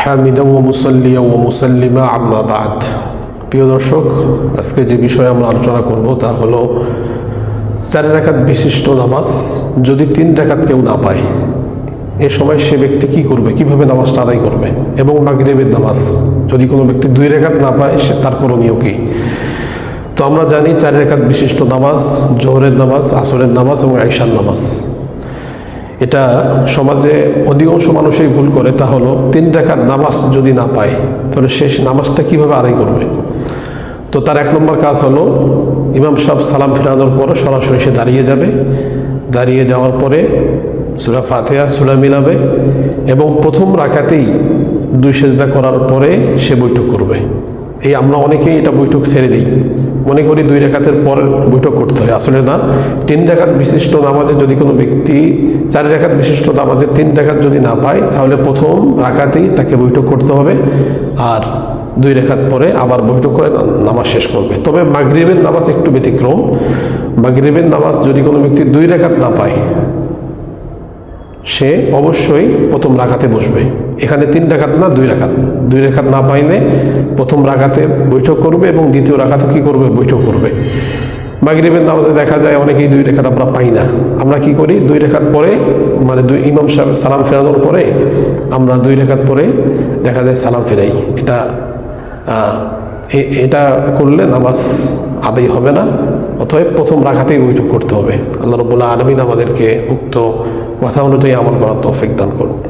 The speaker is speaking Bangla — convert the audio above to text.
হামিদা ও মুসল্লিয়া ও মুসল্লিমা আম্মা বাদ। প্রিয় দর্শক, আজকে যে বিষয়ে আমরা আলোচনা করব তা হলো চার রাকাত বিশিষ্ট নামাজ যদি তিন রাকাত কেউ না পায়, এ সময় সে ব্যক্তি কি করবে? কীভাবে নামাজটা আদায় করবে? এবং মাগরিবের নামাজ, যদি কোনো ব্যক্তি দুই রেখাত না পায়, সে তার করণীয় কী? তো আমরা জানি চার রেখাত বিশিষ্ট নামাজ, জোহরের নামাজ, আসরের নামাজ এবং আইসার নামাজ। এটা সমাজে অধিকাংশ মানুষই ভুল করে, তা হলো তিন রেখাত নামাজ যদি না পায়, তাহলে শেষ নামাজটা কীভাবে আদায় করবে? তো তার এক নম্বর কাজ হলো, ইমাম সাহেব সালাম ফেরানোর পরে সরাসরি সে দাঁড়িয়ে যাবে। দাঁড়িয়ে যাওয়ার পরে সুরা ফাতেহা, সুরা মিলাবে এবং প্রথম রাখাতেই দুই সেজদা করার পরে সে বৈঠক করবে। এই আমরা অনেকেই এটা বৈঠক ছেড়ে দিই। মনে করি দুই রেখাতের পর বৈঠক করতে হয়, আসলে না। তিন রেখাত বিশিষ্ট নামাজে যদি কোনো ব্যক্তি চার রেখাত বিশিষ্ট নামাজে তিন রেখাত যদি না পায়, তাহলে প্রথম রাখাতেই তাকে বৈঠক করতে হবে। আর দুই রেখাত পরে আবার বৈঠক করে নামাজ শেষ করবে। তবে মাগরিবের নামাজ একটু ব্যতিক্রম। মাগরিবের নামাজ যদি কোনো ব্যক্তি দুই রেখাত না পায়, সে অবশ্যই প্রথম রাখাতে বসবে। এখানে তিন রাখাত না দুই রাখাত দুই রেখাত না পাইলে প্রথম রাখাতে বৈঠক করবে এবং দ্বিতীয় রাখাতে কি করবে? বৈঠক করবে। মাগরিবের নামাজে দেখা যায় অনেকেই দুই রেখাত আমরা পাই না। আমরা কি করি? দুই রেখাত পরে মানে দুই ইমাম সাহেব সালাম ফেরানোর পরে আমরা দুই রেখাত পরে দেখা যায় সালাম ফেরাই। এটা এটা করলে নামাজ আদায় হবে না, অতএব প্রথম রাখাতেই বৈঠক করতে হবে। আল্লাহ রবুল্লাহ আলমিন আমাদেরকে উক্ত কথা অনুযায়ী আমল করার তৌফিক দান করুক।